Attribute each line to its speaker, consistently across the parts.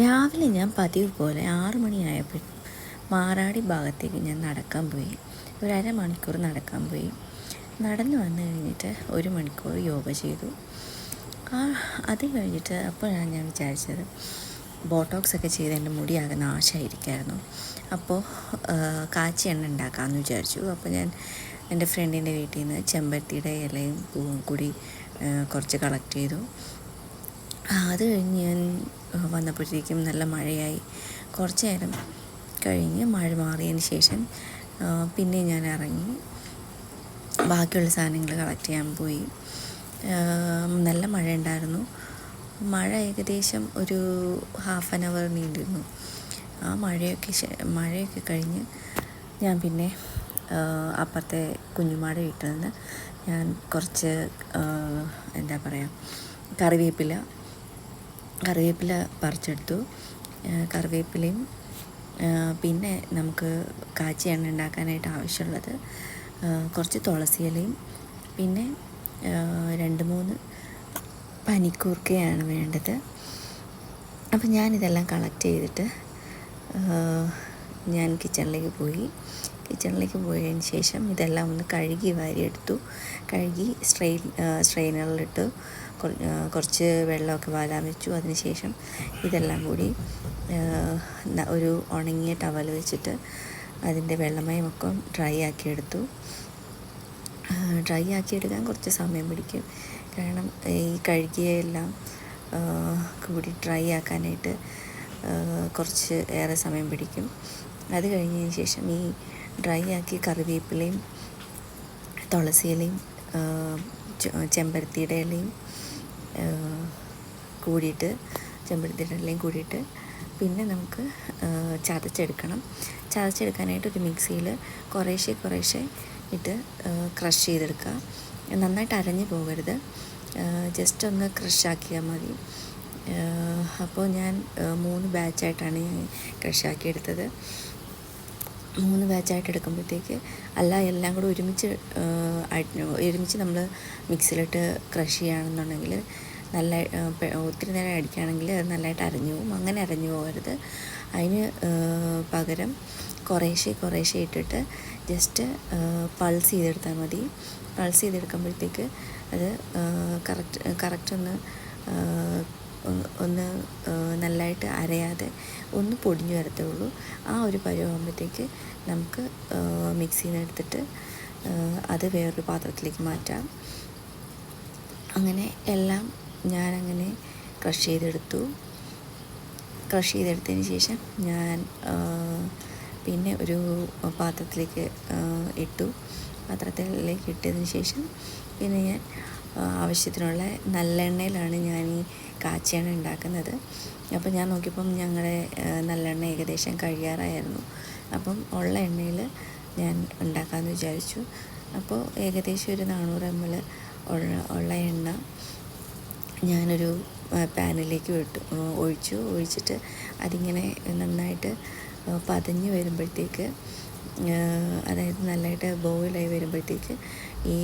Speaker 1: രാവിലെ ഞാൻ പതിവ് പോലെ ആറു മണിയായപ്പോൾ മാറാടി ഭാഗത്തേക്ക് ഞാൻ നടക്കാൻ പോയി. ഒരു അരമണിക്കൂർ നടക്കാൻ പോയി. നടന്നു വന്നു കഴിഞ്ഞിട്ട് ഒരു മണിക്കൂർ യോഗ ചെയ്തു. ആ അത് കഴിഞ്ഞിട്ട് അപ്പോഴാണ് ഞാൻ വിചാരിച്ചത് ബോട്ടോക്സ് ഒക്കെ ചെയ്ത് എന്റെ മുടിയാകെ നാശമായിരിക്കായിരുന്നു അപ്പോൾ കാച്ചി എണ്ണ ഉണ്ടാക്കാമെന്ന് വിചാരിച്ചു. അപ്പോൾ ഞാൻ എന്റെ ഫ്രണ്ടിന്റെ വീട്ടിൽ നിന്ന് ചെമ്പരത്തിയുടെ ഇലയും പൂവും കൂടി കുറച്ച് കളക്ട് ചെയ്തു. അത് കഴിഞ്ഞ് ഞാൻ വന്നപ്പോഴത്തേക്കും നല്ല മഴയായി. കുറച്ച് നേരം കഴിഞ്ഞ് മഴ മാറിയതിന് ശേഷം പിന്നെ ഞാൻ ഇറങ്ങി. ബാക്കിയുള്ള സാധനങ്ങൾ കളക്ട് ചെയ്യാൻ പോയി. നല്ല മഴ ഉണ്ടായിരുന്നു. മഴ ഏകദേശം ഒരു ഹാഫ് ആൻ അവർ നീണ്ടിരുന്നു. ആ മഴയൊക്കെ മഴയൊക്കെ കഴിഞ്ഞ് ഞാൻ പിന്നെ അപ്പുറത്തെ കുഞ്ഞുമാടെ വീട്ടിൽ നിന്ന് ഞാൻ കുറച്ച് എന്താ പറയുക കറിവേപ്പില കറിവേപ്പില പറിച്ചെടുത്തു. കറിവേപ്പിലയും പിന്നെ നമുക്ക് കാച്ചി എണ്ണ ഉണ്ടാക്കാനായിട്ട് ആവശ്യമുള്ളത് കുറച്ച് തുളസി ഇലയും പിന്നെ രണ്ട് മൂന്ന് പനിക്കൂർക്കയാണ് വേണ്ടത്. അപ്പം ഞാനിതെല്ലാം കളക്ട് ചെയ്തിട്ട് ഞാൻ കിച്ചണിലേക്ക് പോയി. കിച്ചണിലേക്ക് പോയതിന് ശേഷം ഇതെല്ലാം ഒന്ന് കഴുകി വാരിയെടുത്തു. കഴുകി സ്ട്രെയിൻ സ്ട്രെയിനറിലിട്ടു കുറച്ച് വെള്ളമൊക്കെ വാലാൻ വെച്ചു. അതിനുശേഷം ഇതെല്ലാം കൂടി ഒരു ഉണങ്ങിയ ടവൽ വെച്ചിട്ട് അതിന്റെ വെള്ളമയമൊക്കെ ഡ്രൈ ആക്കിയെടുത്തു. ഡ്രൈ ആക്കിയെടുക്കാൻ കുറച്ച് സമയം പിടിക്കും. കാരണം ഈ കഴുകിയെല്ലാം കൂടി ഡ്രൈ ആക്കാനായിട്ട് കുറച്ച് ഏറെ സമയം പിടിക്കും. അത് കഴിഞ്ഞതിന് ശേഷം ഈ ഡ്രൈ ആക്കി കറിവേപ്പിലയും തുളസിയിലയും ചെമ്പരത്തിയുടെ ഇലയും കൂടിയിട്ട് ചെമ്പരത്തിയുടെ ഇലയും കൂടിയിട്ട്. പിന്നെ നമുക്ക് ചതച്ചെടുക്കണം. ചതച്ചെടുക്കാനായിട്ട് ഒരു മിക്സിയിൽ കുറേശ്ശെ കുറേശ്ശെ ഇട്ട് ക്രഷ് ചെയ്തെടുക്കുക. നന്നായിട്ട് അരഞ്ഞു പോകരുത്. ജസ്റ്റ് ഒന്ന് ക്രഷാക്കിയാൽ മതി. അപ്പോൾ ഞാൻ മൂന്ന് ബാച്ചായിട്ടാണ് ഞാൻ ക്രഷ് ആക്കിയെടുത്തത്. മൂന്ന് ബാച്ചായിട്ട് എടുക്കുമ്പോഴത്തേക്ക് അല്ല എല്ലാം കൂടെ ഒരുമിച്ച് ഒരുമിച്ച് നമ്മൾ മിക്സിയിലിട്ട് ക്രഷ് ചെയ്യുകയാണെന്നുണ്ടെങ്കിൽ നല്ല ഒത്തിരി നേരം അടിക്കുകയാണെങ്കിൽ അത് നല്ലതായിട്ട് അരഞ്ഞു പോകും. അങ്ങനെ അരഞ്ഞു പോകരുത്. അതിന് പകരം കുറേശ്ശെ കുറേശ്ശെ ഇട്ടിട്ട് ജസ്റ്റ് പൾസ് ചെയ്തെടുത്താൽ മതി. പൾസ് ചെയ്തെടുക്കുമ്പോഴത്തേക്ക് അത് കറക്റ്റ് കറക്റ്റ് ഒന്ന് ഒന്ന് നല്ലതായിട്ട് അരയാതെ ഒന്ന് പൊടിഞ്ഞു വരത്തേ ഉള്ളൂ. ആ ഒരു പരുവാകുമ്പോഴത്തേക്ക് നമുക്ക് മിക്സിയിൽ നിന്ന് എടുത്തിട്ട് അത് വേറൊരു പാത്രത്തിലേക്ക് മാറ്റാം. അങ്ങനെ എല്ലാം ഞാനങ്ങനെ ക്രഷ് ചെയ്തെടുത്തു. ക്രഷ് ചെയ്തെടുത്തതിന് ശേഷം ഞാൻ പിന്നെ ഒരു പാത്രത്തിലേക്ക് ഇട്ടു. പാത്രത്തിലേക്ക് ഇട്ടതിന് ശേഷം പിന്നെ ഞാൻ ആവശ്യത്തിനുള്ള നല്ലെണ്ണയിലാണ് ഞാൻ ഈ കാച്ചിയെണ്ണ ഉണ്ടാക്കുന്നത്. അപ്പം ഞാൻ നോക്കിയപ്പം ഞങ്ങളുടെ നല്ലെണ്ണ ഏകദേശം കഴിയാറായിരുന്നു. അപ്പം ഉള്ള എണ്ണയിൽ ഞാൻ ഉണ്ടാക്കാമെന്ന് വിചാരിച്ചു. അപ്പോൾ ഏകദേശം ഒരു നാനൂറ് എം എൽ ഉള്ള ഉള്ള എണ്ണ ഞാനൊരു പാനിലേക്ക് വിട്ടു ഒഴിച്ചു. ഒഴിച്ചിട്ട് അതിങ്ങനെ നന്നായിട്ട് പതഞ്ഞ് വരുമ്പോഴത്തേക്ക് അതായത് നല്ലതായിട്ട് ബോയിലായി വരുമ്പോഴത്തേക്ക് ഈ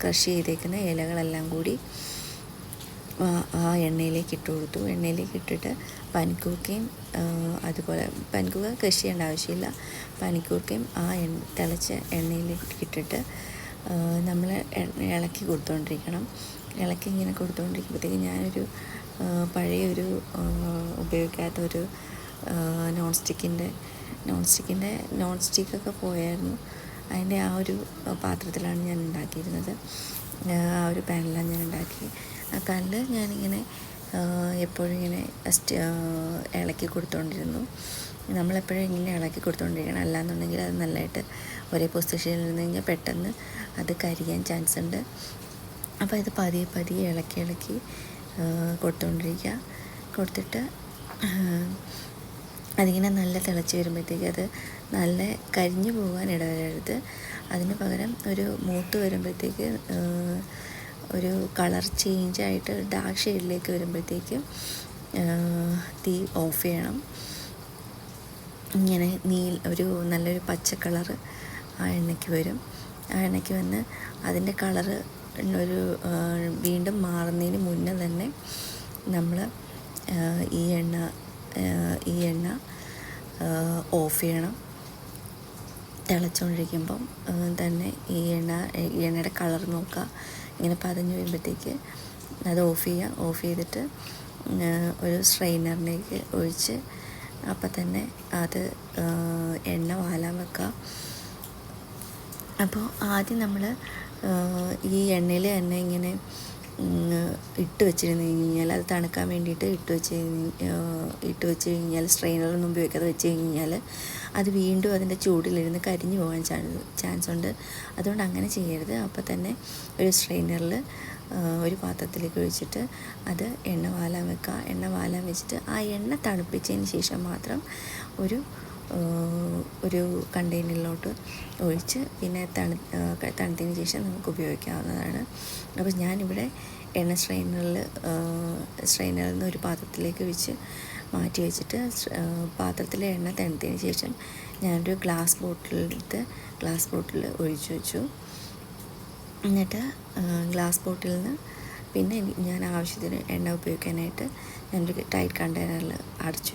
Speaker 1: ക്രഷ് ചെയ്തേക്കുന്ന ഇലകളെല്ലാം കൂടി ആ എണ്ണയിലേക്ക് ഇട്ട് കൊടുത്തു. എണ്ണയിലേക്ക് ഇട്ടിട്ട് പനിക്കൂർക്കയും അതുപോലെ പനിക്കൂർക്ക കൃഷി ചെയ്യേണ്ട ആവശ്യമില്ല. പനിക്കൂർക്കയും ആ എണ്ണ തിളച്ച എണ്ണയിലേക്ക് ഇട്ടിട്ട് നമ്മൾ ഇളക്കി കൊടുത്തുകൊണ്ടിരിക്കണം ഇളക്കി ഇങ്ങനെ കൊടുത്തുകൊണ്ടിരിക്കുമ്പോഴത്തേക്ക് ഞാനൊരു പഴയൊരു ഉപയോഗിക്കാത്ത ഒരു നോൺ സ്റ്റിക്കിന്റെ നോൺ സ്റ്റിക്കിന്റെ നോൺ സ്റ്റിക്കൊക്കെ പോയായിരുന്നു. അതിന്റെ ആ ഒരു പാത്രത്തിലാണ് ഞാൻ ഉണ്ടാക്കിയിരുന്നത്. ആ ഒരു പാനിലാണ് ഞാൻ ഉണ്ടാക്കി. ആ കല്ല് ഞാനിങ്ങനെ എപ്പോഴും ഇങ്ങനെ ഇളക്കി കൊടുത്തുകൊണ്ടിരുന്നു നമ്മളെപ്പോഴും ഇങ്ങനെ ഇളക്കി കൊടുത്തുകൊണ്ടിരിക്കണം അല്ലാന്നുണ്ടെങ്കിൽ അത് നല്ലതായിട്ട് ഒരേ പൊസിഷനിൽ നിന്ന് കഴിഞ്ഞാൽ പെട്ടെന്ന് അത് കരിയാൻ ചാൻസ് ഉണ്ട്. അപ്പോൾ ഇത് പതിയെ പതിയെ ഇളക്കി ഇളക്കി കൊടുത്തുകൊണ്ടിരിക്കുക കൊടുത്തിട്ട് അതിങ്ങനെ നല്ല തിളച്ച് വരുമ്പോഴത്തേക്ക് അത് നല്ല കരിഞ്ഞു പോകാൻ ഇടവരരുത്. അതിന് പകരം ഒരു മൂത്ത് വരുമ്പോഴത്തേക്ക് ഒരു കളർ ചേഞ്ച് ആയിട്ട് ഡാർക്ക് ഷെയ്ഡിലേക്ക് വരുമ്പോഴത്തേക്ക് തീ ഓഫ് ചെയ്യണം. ഇങ്ങനെ നീൽ ഒരു നല്ലൊരു പച്ച കളർ ആ എണ്ണയ്ക്ക് വരും. ആ എണ്ണയ്ക്ക് വന്ന് അതിന്റെ കളറ് ഒരു വീണ്ടും മാറുന്നതിന് മുന്നേ തന്നെ നമ്മൾ ഈ എണ്ണ ഈ എണ്ണ ഓഫ് ചെയ്യണം. തിളച്ചുകൊണ്ടിരിക്കുമ്പം തന്നെ ഈ എണ്ണ ഈ എണ്ണയുടെ കളർ നോക്കുക. ഇങ്ങനെ പതഞ്ഞ് വരുമ്പോഴത്തേക്ക് അത് ഓഫ് ചെയ്യുക ഓഫ് ചെയ്തിട്ട് ഒരു സ്ട്രെയിനറിലേക്ക് ഒഴിച്ച് അപ്പം തന്നെ അത് എണ്ണ വാലാൻ വെക്കുക അപ്പോൾ ആദ്യം നമ്മൾ ഈ എണ്ണയിൽ തന്നെ ഇങ്ങനെ ഇട്ട് വെച്ചിരുന്ന് കഴിഞ്ഞാൽ അത് തണുക്കാൻ വേണ്ടിയിട്ട് ഇട്ട് വെച്ച് ഇട്ട് വെച്ച് കഴിഞ്ഞാൽ സ്ട്രെയിനറൊന്നും ഉപയോഗിക്കാതെ വെച്ച് കഴിഞ്ഞാൽ അത് വീണ്ടും അതിന്റെ ചൂടിലിരുന്ന് കരിഞ്ഞു പോകാൻ ചാൻസ് ഉണ്ട്. അതുകൊണ്ട് അങ്ങനെ ചെയ്യരുത്. അപ്പോൾ തന്നെ ഒരു സ്ട്രെയിനറിൽ ഒരു പാത്രത്തിലേക്ക് ഒഴിച്ചിട്ട് അത് എണ്ണ വാലാൻ വെക്കുക എണ്ണ വാലാൻ വെച്ചിട്ട് ആ എണ്ണ തണുപ്പിച്ചതിന് ശേഷം മാത്രം ഒരു ഒരു കണ്ടെയ്നറിലോട്ട് ഒഴിച്ച് പിന്നെ തണു തണുത്തതിന് ശേഷം നമുക്ക് ഉപയോഗിക്കാവുന്നതാണ്. അപ്പോൾ ഞാനിവിടെ എണ്ണ സ്ട്രെയിനറിൽ സ്ട്രെയിനറിൽ നിന്ന് ഒരു പാത്രത്തിലേക്ക് വെച്ച് മാറ്റി വെച്ചിട്ട് പാത്രത്തിലെ എണ്ണ തണുത്തതിന് ശേഷം ഞാനൊരു ഗ്ലാസ് ബോട്ടിലെടുത്ത് ഗ്ലാസ് ബോട്ടിൽ ഒഴിച്ചു വെച്ചു. എന്നിട്ട് ഗ്ലാസ് ബോട്ടിൽ നിന്ന് പിന്നെ ഞാൻ ആവശ്യത്തിന് എണ്ണ ഉപയോഗിക്കാനായിട്ട് ഞാനൊരു ടൈറ്റ് കണ്ടെയ്നറിൽ അടച്ചു